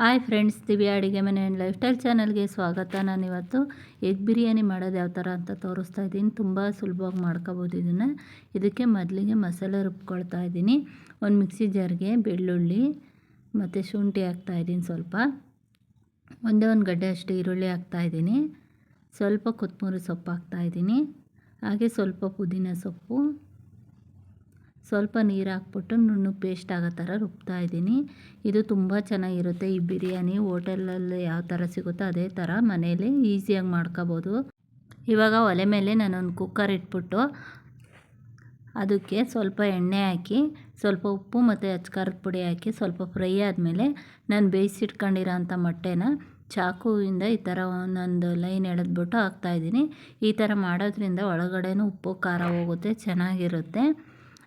Hi friends, Divya ಅಡುಗೆ ಮನೆ and life style ಚಾನಲ್ಗೆ ಸ್ವಾಗತ. ನಾನಿವತ್ತು ಎಗ್ ಬಿರಿಯಾನಿ ಮಾಡೋದು ಯಾವ ಥರ ಅಂತ ತೋರಿಸ್ತಾ ಇದ್ದೀನಿ. ತುಂಬ ಸುಲಭವಾಗಿ ಮಾಡ್ಕೋಬೋದು ಇದನ್ನು. ಇದಕ್ಕೆ ಮೊದಲಿಗೆ ಮಸಾಲೆ ರುಬ್ಕೊಳ್ತಾ ಇದ್ದೀನಿ. ಒಂದು ಮಿಕ್ಸಿ ಜಾರ್ಗೆ ಬೆಳ್ಳುಳ್ಳಿ ಮತ್ತು ಶುಂಠಿ ಹಾಕ್ತಾಯಿದ್ದೀನಿ ಸ್ವಲ್ಪ. ಒಂದೇ ಒಂದು ಗಡ್ಡೆ ಅಷ್ಟು ಈರುಳ್ಳಿ ಹಾಕ್ತಾಯಿದ್ದೀನಿ ಸ್ವಲ್ಪ ಕೊತ್ತಂಬರಿ ಸೊಪ್ಪು ಹಾಕ್ತಾಯಿದ್ದೀನಿ ಹಾಗೆ ಸ್ವಲ್ಪ ಪುದೀನ ಸೊಪ್ಪು. ಸ್ವಲ್ಪ ನೀರು ಹಾಕ್ಬಿಟ್ಟು ನುಣ್ಣು ಪೇಸ್ಟ್ ಆಗೋ ಥರ ರುಬ್ತಾ ಇದ್ದೀನಿ. ಇದು ತುಂಬ ಚೆನ್ನಾಗಿರುತ್ತೆ. ಈ ಬಿರಿಯಾನಿ ಹೋಟೆಲಲ್ಲಿ ಯಾವ ಥರ ಸಿಗುತ್ತೋ ಅದೇ ಥರ ಮನೇಲಿ ಈಸಿಯಾಗಿ ಮಾಡ್ಕೋಬೋದು. ಇವಾಗ ಒಲೆ ಮೇಲೆ ನಾನೊಂದು ಕುಕ್ಕರ್ ಇಟ್ಬಿಟ್ಟು ಅದಕ್ಕೆ ಸ್ವಲ್ಪ ಎಣ್ಣೆ ಹಾಕಿ, ಸ್ವಲ್ಪ ಉಪ್ಪು ಮತ್ತು ಅಚ್ಕಾರದ ಪುಡಿ ಹಾಕಿ, ಸ್ವಲ್ಪ ಫ್ರೈ ಆದಮೇಲೆ ನಾನು ಬೇಯಿಸಿಟ್ಕೊಂಡಿರೋ ಅಂಥ ಮೊಟ್ಟೆನ ಚಾಕುವಿಂದ ಈ ಥರ ಒಂದೊಂದು ಲೈನ್ ಎಳೆದ್ಬಿಟ್ಟು ಹಾಕ್ತಾಯಿದ್ದೀನಿ ಈ ಥರ ಮಾಡೋದ್ರಿಂದ ಒಳಗಡೆನೂ ಉಪ್ಪು, ಖಾರ ಹೋಗುತ್ತೆ, ಚೆನ್ನಾಗಿರುತ್ತೆ.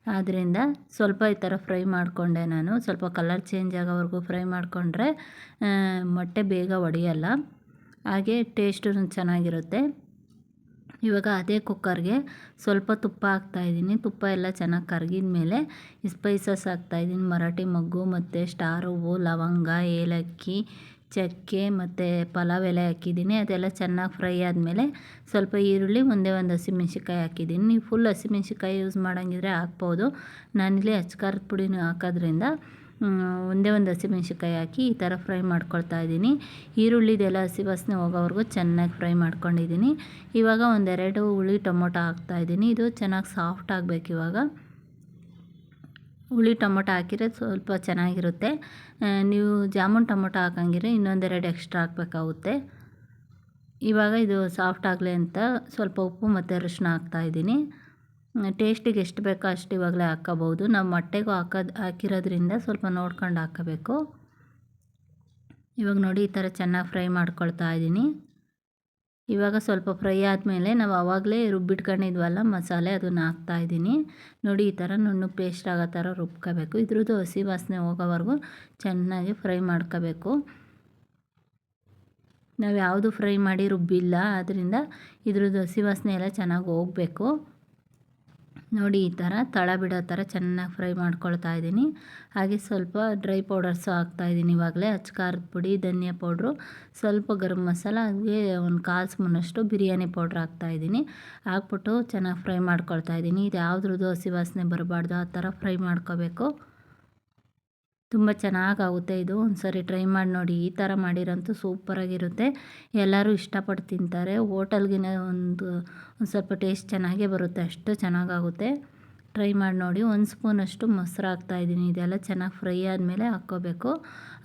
ಆದ್ದರಿಂದ ಸ್ವಲ್ಪ ಈ ಥರ ಫ್ರೈ ಮಾಡಿಕೊಂಡೆ ನಾನು. ಸ್ವಲ್ಪ ಕಲರ್ ಚೇಂಜ್ ಆಗೋವರೆಗೂ ಫ್ರೈ ಮಾಡಿಕೊಂಡ್ರೆ ಮೊಟ್ಟೆ ಬೇಗ ಒಡೆಯಲ್ಲ. ಹಾಗೆ ಟೇಸ್ಟೂ ಚೆನ್ನಾಗಿರುತ್ತೆ. ಇವಾಗ ಅದೇ ಕುಕ್ಕರ್ಗೆ ಸ್ವಲ್ಪ ತುಪ್ಪ ಹಾಕ್ತಾಯಿದ್ದೀನಿ ತುಪ್ಪ ಎಲ್ಲ ಚೆನ್ನಾಗಿ ಕರಗಿದ ಮೇಲೆ ಸ್ಪೈಸಸ್ ಹಾಕ್ತಾಯಿದ್ದೀನಿ ಮರಾಠಿ ಮೊಗ್ಗು ಮತ್ತು ಸ್ಟಾರ್ ಹೂವು, ಲವಂಗ, ಏಲಕ್ಕಿ ಚಕ್ಕೆ ಮತ್ತು ಪಲಾವ್ ಎಲೆ ಹಾಕಿದ್ದೀನಿ. ಅದೆಲ್ಲ ಚೆನ್ನಾಗಿ ಫ್ರೈ ಆದಮೇಲೆ ಸ್ವಲ್ಪ ಈರುಳ್ಳಿ, ಒಂದೇ ಒಂದು ಹಸಿಮೆಣ್ಸಿಕಾಯಿ ಹಾಕಿದ್ದೀನಿ. ನೀವು ಫುಲ್ ಹಸಿಮೆಣ್ಸಿಕಾಯಿ ಯೂಸ್ ಮಾಡೋಂಗಿದ್ರೆ ಹಾಕ್ಬೋದು. ನಾನಿಲ್ಲಿ ಅಚ್ಕಾರದ ಪುಡಿನೂ ಹಾಕೋದ್ರಿಂದ ಒಂದೇ ಒಂದು ಹಸಿಮೆಣ್ಸಿಕಾಯಿ ಹಾಕಿ ಈ ಥರ ಫ್ರೈ ಮಾಡ್ಕೊಳ್ತಾ ಇದ್ದೀನಿ. ಈರುಳ್ಳಿದೆಲ್ಲ ಹಸಿ ವಾಸನೆ ಹೋಗೋವರೆಗೂ ಚೆನ್ನಾಗಿ ಫ್ರೈ ಮಾಡ್ಕೊಂಡಿದ್ದೀನಿ. ಇವಾಗ ಒಂದೆರಡು ಹುಳಿ ಟೊಮೊಟೊ ಹಾಕ್ತಾಯಿದ್ದೀನಿ ಇದು ಚೆನ್ನಾಗಿ ಸಾಫ್ಟ್ ಆಗಬೇಕು ಇವಾಗ. ಹುಳಿ ಟೊಮೊಟೊ ಹಾಕಿದ್ರೆ ಸ್ವಲ್ಪ ಚೆನ್ನಾಗಿರುತ್ತೆ. ನೀವು ಜಾಮೂನ್ ಟೊಮೊಟೊ ಹಾಕಂಗಿದ್ರೆ ಇನ್ನೊಂದೆರಡು ಎಕ್ಸ್ಟ್ರಾ ಹಾಕಬೇಕಾಗುತ್ತೆ. ಇವಾಗ ಇದು ಸಾಫ್ಟ್ ಆಗಲಿ ಅಂತ ಸ್ವಲ್ಪ ಉಪ್ಪು ಮತ್ತು ಅರಿಶಿನ ಹಾಕ್ತಾಯಿದ್ದೀನಿ ಟೇಸ್ಟಿಗೆ ಎಷ್ಟು ಬೇಕೋ ಅಷ್ಟು ಇವಾಗಲೇ ಹಾಕ್ಕೋಬೋದು ನಾವು ಮೊಟ್ಟೆಗೂ ಹಾಕೋದು, ಹಾಕಿರೋದ್ರಿಂದ ಸ್ವಲ್ಪ ನೋಡ್ಕೊಂಡು ಹಾಕಬೇಕು. ಇವಾಗ ನೋಡಿ ಈ ಥರ ಚೆನ್ನಾಗಿ ಫ್ರೈ ಮಾಡ್ಕೊಳ್ತಾ ಇದ್ದೀನಿ. ಇವಾಗ ಸ್ವಲ್ಪ ಫ್ರೈ ಆದಮೇಲೆ ನಾವು ಆವಾಗಲೇ ರುಬ್ಬಿಟ್ಕೊಂಡಿದ್ವಲ್ಲ ಮಸಾಲೆ ಅದನ್ನು ಹಾಕ್ತಾಯಿದ್ದೀನಿ ನೋಡಿ, ಈ ಥರ ನುಣ್ಣು ಪೇಸ್ಟ್ ಆಗೋ ಥರ ರುಬ್ಕೋಬೇಕು. ಇದ್ರದ್ದು ಹಸಿ ವಾಸನೆ ಹೋಗೋವರೆಗೂ ಚೆನ್ನಾಗಿ ಫ್ರೈ ಮಾಡ್ಕೋಬೇಕು. ನಾವು ಯಾವುದು ಫ್ರೈ ಮಾಡಿ ರುಬ್ಬಿಲ್ಲ ಆದ್ದರಿಂದ ಇದ್ರದ್ದು ಹಸಿ ವಾಸನೆ ಎಲ್ಲ ಚೆನ್ನಾಗಿ ಹೋಗಬೇಕು. ನೋಡಿ ಈ ಥರ ತಳ ಬಿಡೋ ಥರ ಚೆನ್ನಾಗಿ ಫ್ರೈ ಮಾಡ್ಕೊಳ್ತಾ ಇದ್ದೀನಿ. ಹಾಗೆ ಸ್ವಲ್ಪ ಡ್ರೈ ಪೌಡರ್ಸು ಹಾಕ್ತಾಯಿದ್ದೀನಿ ಇವಾಗಲೇ ಖಾರದ ಪುಡಿ, ಧನಿಯಾ ಪೌಡ್ರು, ಸ್ವಲ್ಪ ಗರಂ ಮಸಾಲ, ಹಾಗೆ ಒಂದು ಕಾಲು ಸ್ಪೂನಷ್ಟು ಬಿರಿಯಾನಿ ಪೌಡ್ರ್ ಹಾಕ್ತಾಯಿದ್ದೀನಿ ಹಾಕ್ಬಿಟ್ಟು ಚೆನ್ನಾಗಿ ಫ್ರೈ ಮಾಡ್ಕೊಳ್ತಾ ಇದ್ದೀನಿ. ಇದು ಯಾವುದ್ರದ್ದು ಹಸಿ ವಾಸನೆ ಬರಬಾರ್ದು, ಆ ಥರ ಫ್ರೈ ಮಾಡ್ಕೋಬೇಕು. ತುಂಬ ಚೆನ್ನಾಗಾಗುತ್ತೆ ಇದು. ಒಂದ್ಸರಿ ಟ್ರೈ ಮಾಡಿ ನೋಡಿ, ಈ ಥರ ಮಾಡಿರೋಂತೂ ಸೂಪರಾಗಿರುತ್ತೆ ಎಲ್ಲರೂ ಇಷ್ಟಪಟ್ಟು ತಿಂತಾರೆ. ಹೋಟೆಲ್ಗಿನ ಒಂದು ಒಂದು ಸ್ವಲ್ಪ ಟೇಸ್ಟ್ ಚೆನ್ನಾಗೇ ಬರುತ್ತೆ. ಅಷ್ಟು ಚೆನ್ನಾಗಾಗುತ್ತೆ. ಟ್ರೈ ಮಾಡಿ ನೋಡಿ. ಒಂದು ಸ್ಪೂನಷ್ಟು ಮೊಸರು ಹಾಕ್ತಾಯಿದ್ದೀನಿ ಇದೆಲ್ಲ ಚೆನ್ನಾಗಿ ಫ್ರೈ ಆದಮೇಲೆ ಹಾಕ್ಕೋಬೇಕು.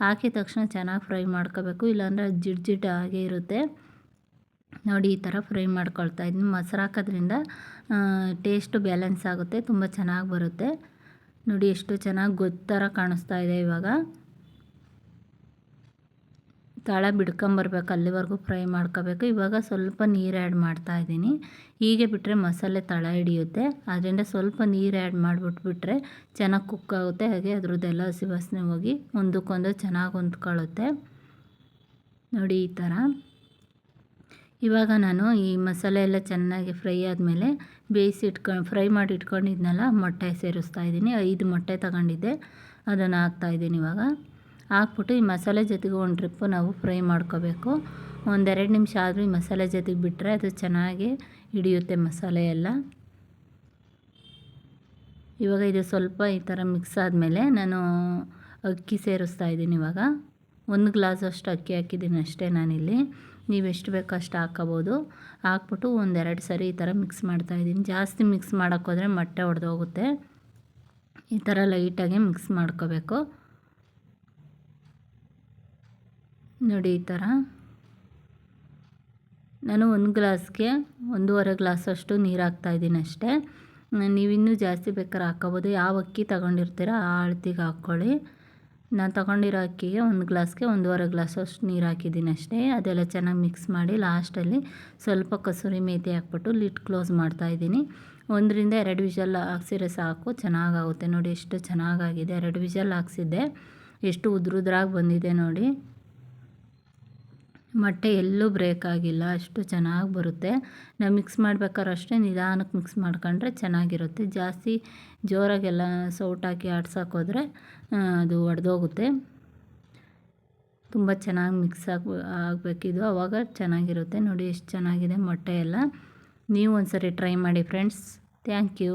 ಹಾಕಿದ ತಕ್ಷಣ ಚೆನ್ನಾಗಿ ಫ್ರೈ ಮಾಡ್ಕೋಬೇಕು. ಇಲ್ಲಾಂದರೆ ಜಿಡ್ ಜಿಡ್ ಆಗೇ ಇರುತ್ತೆ. ನೋಡಿ, ಈ ಥರ ಫ್ರೈ ಮಾಡ್ಕೊಳ್ತಾ ಇದ್ದೀನಿ. ಮೊಸರು ಹಾಕೋದ್ರಿಂದ ಟೇಸ್ಟು ಬ್ಯಾಲೆನ್ಸ್ ಆಗುತ್ತೆ. ತುಂಬ ಚೆನ್ನಾಗಿ ಬರುತ್ತೆ. ನೋಡಿ ಎಷ್ಟು ಚೆನ್ನಾಗಿ ಗೊತ್ತರ ಕಾಣಿಸ್ತಾ ಇದೆ ಇವಾಗ. ತಳ ಬಿಡ್ಕೊಂಬರ್ಬೇಕು, ಅಲ್ಲಿವರೆಗೂ ಫ್ರೈ ಮಾಡ್ಕೋಬೇಕು. ಇವಾಗ ಸ್ವಲ್ಪ ನೀರು ಆ್ಯಡ್ ಮಾಡ್ತಾ ಇದ್ದೀನಿ. ಹೀಗೆ ಬಿಟ್ಟರೆ ಮಸಾಲೆ ತಳ ಹಿಡಿಯುತ್ತೆ. ಅದರಿಂದ ಸ್ವಲ್ಪ ನೀರು ಆ್ಯಡ್ ಮಾಡಿಬಿಟ್ಬಿಟ್ರೆ ಚೆನ್ನಾಗಿ ಕುಕ್ ಆಗುತ್ತೆ. ಹಾಗೆ ಅದರದ್ದೆಲ್ಲ ಹಸಿ ಹೋಗಿ ಒಂದಕ್ಕೊಂದು ಚೆನ್ನಾಗಿ ಹೊಂದ್ಕೊಳ್ಳುತ್ತೆ. ನೋಡಿ ಈ ಥರ ಇವಾಗ ನಾನು ಈ ಮಸಾಲೆ ಎಲ್ಲ ಚೆನ್ನಾಗಿ ಫ್ರೈ ಆದಮೇಲೆ ಬೇಯಿಸಿ ಇಟ್ಕೊಂಡು ಫ್ರೈ ಮಾಡಿ ಇಟ್ಕೊಂಡಿದ್ನಲ್ಲ, ಮೊಟ್ಟೆ ಸೇರಿಸ್ತಾ ಇದ್ದೀನಿ. ಐದು ಮೊಟ್ಟೆ ತಗೊಂಡಿದ್ದೆ. ಅದನ್ನು ಹಾಕ್ತಾಯಿದ್ದೀನಿ ಇವಾಗ. ಹಾಕ್ಬಿಟ್ಟು ಈ ಮಸಾಲೆ ಜೊತೆಗೆ ಒಂದು ಟ್ರಿಪ್ಪು ನಾವು ಫ್ರೈ ಮಾಡ್ಕೋಬೇಕು. ಒಂದೆರಡು ನಿಮಿಷ ಆದರೂ ಈ ಮಸಾಲೆ ಜೊತೆಗೆ ಬಿಟ್ಟರೆ ಅದು ಚೆನ್ನಾಗಿ ಹಿಡಿಯುತ್ತೆ ಮಸಾಲೆ ಎಲ್ಲ. ಇವಾಗ ಇದು ಸ್ವಲ್ಪ ಈ ಥರ ಮಿಕ್ಸ್ ಆದಮೇಲೆ ನಾನು ಅಕ್ಕಿ ಸೇರಿಸ್ತಾ ಇದ್ದೀನಿ ಇವಾಗ. ಒಂದು ಗ್ಲಾಸ್ ಅಷ್ಟು ಅಕ್ಕಿ ಹಾಕಿದ್ದೀನಿ ಅಷ್ಟೇ ನಾನಿಲ್ಲಿ. ನೀವು ಎಷ್ಟು ಬೇಕೋ ಅಷ್ಟು ಹಾಕ್ಕೋಬೋದು ಹಾಕ್ಬಿಟ್ಟು ಒಂದೆರಡು ಸರಿ ಈ ಥರ ಮಿಕ್ಸ್ ಮಾಡ್ತಾಯಿದ್ದೀನಿ ಜಾಸ್ತಿ ಮಿಕ್ಸ್ ಮಾಡೋಕ್ಕೋದ್ರೆ ಮೊಟ್ಟೆ ಒಡೆದೋಗುತ್ತೆ. ಈ ಥರ ಲೈಟಾಗಿ ಮಿಕ್ಸ್ ಮಾಡ್ಕೋಬೇಕು. ನೋಡಿ ಈ ಥರ. ನಾನು ಒಂದು ಗ್ಲಾಸ್ಗೆ ಒಂದೂವರೆ ಗ್ಲಾಸಷ್ಟು ನೀರು ಹಾಕ್ತಾಯಿದ್ದೀನಿ ಅಷ್ಟೇ. ನೀವಿನ್ನೂ ಜಾಸ್ತಿ ಬೇಕಾದ್ರೆ ಹಾಕ್ಕೋಬೋದು. ಯಾವ ಅಕ್ಕಿ ತಗೊಂಡಿರ್ತೀರ ಆ ಅಳ್ತಿಗೆ ಹಾಕ್ಕೊಳ್ಳಿ. ನಾನು ತಗೊಂಡಿರೋ ಅಕ್ಕಿಗೆ ಒಂದು ಗ್ಲಾಸ್ಗೆ ಒಂದೂವರೆ ಗ್ಲಾಸಷ್ಟು ನೀರು ಹಾಕಿದ್ದೀನಿ ಅಷ್ಟೇ. ಅದೆಲ್ಲ ಚೆನ್ನಾಗಿ ಮಿಕ್ಸ್ ಮಾಡಿ ಲಾಸ್ಟಲ್ಲಿ ಸ್ವಲ್ಪ ಕಸೂರಿ ಮೇಥಿ ಹಾಕ್ಬಿಟ್ಟು ಲಿಟ್ ಕ್ಲೋಸ್ ಮಾಡ್ತಾಯಿದ್ದೀನಿ ಒಂದರಿಂದ ಎರಡು ವಿಷಲ್ ಹಾಕ್ಸಿದ್ರೆ ಸಾಕು, ಚೆನ್ನಾಗಾಗುತ್ತೆ. ನೋಡಿ ಎಷ್ಟು ಚೆನ್ನಾಗಾಗಿದೆ. ಎರಡು ವಿಷಲ್ ಹಾಕ್ಸಿದ್ದೆ. ಎಷ್ಟು ಉದ್ರುದ್ರಾಗಿ ಬಂದಿದೆ ನೋಡಿ. ಮೊಟ್ಟೆ ಎಲ್ಲೂ ಬ್ರೇಕ್ ಆಗಿಲ್ಲ, ಅಷ್ಟು ಚೆನ್ನಾಗಿ ಬರುತ್ತೆ. ನಾವು ಮಿಕ್ಸ್ ಮಾಡ್ಬೇಕಾದ್ರೆ ಅಷ್ಟೇ ನಿಧಾನಕ್ಕೆ ಮಿಕ್ಸ್ ಮಾಡ್ಕೊಂಡ್ರೆ ಚೆನ್ನಾಗಿರುತ್ತೆ. ಜಾಸ್ತಿ ಜೋರಾಗೆಲ್ಲ ಸೌಟಾಕಿ ಆಡ್ಸೋಕ್ಕೋದ್ರೆ ಅದು ಒಡೆದೋಗುತ್ತೆ. ತುಂಬ ಚೆನ್ನಾಗಿ ಮಿಕ್ಸ್ ಆಗಿ, ಆಗಬೇಕಿದು. ಆವಾಗ ಚೆನ್ನಾಗಿರುತ್ತೆ. ನೋಡಿ ಎಷ್ಟು ಚೆನ್ನಾಗಿದೆ ಮೊಟ್ಟೆ ಎಲ್ಲ. ನೀವು ಒಂದು ಸರಿ ಟ್ರೈ ಮಾಡಿ ಫ್ರೆಂಡ್ಸ್ ಥ್ಯಾಂಕ್ ಯು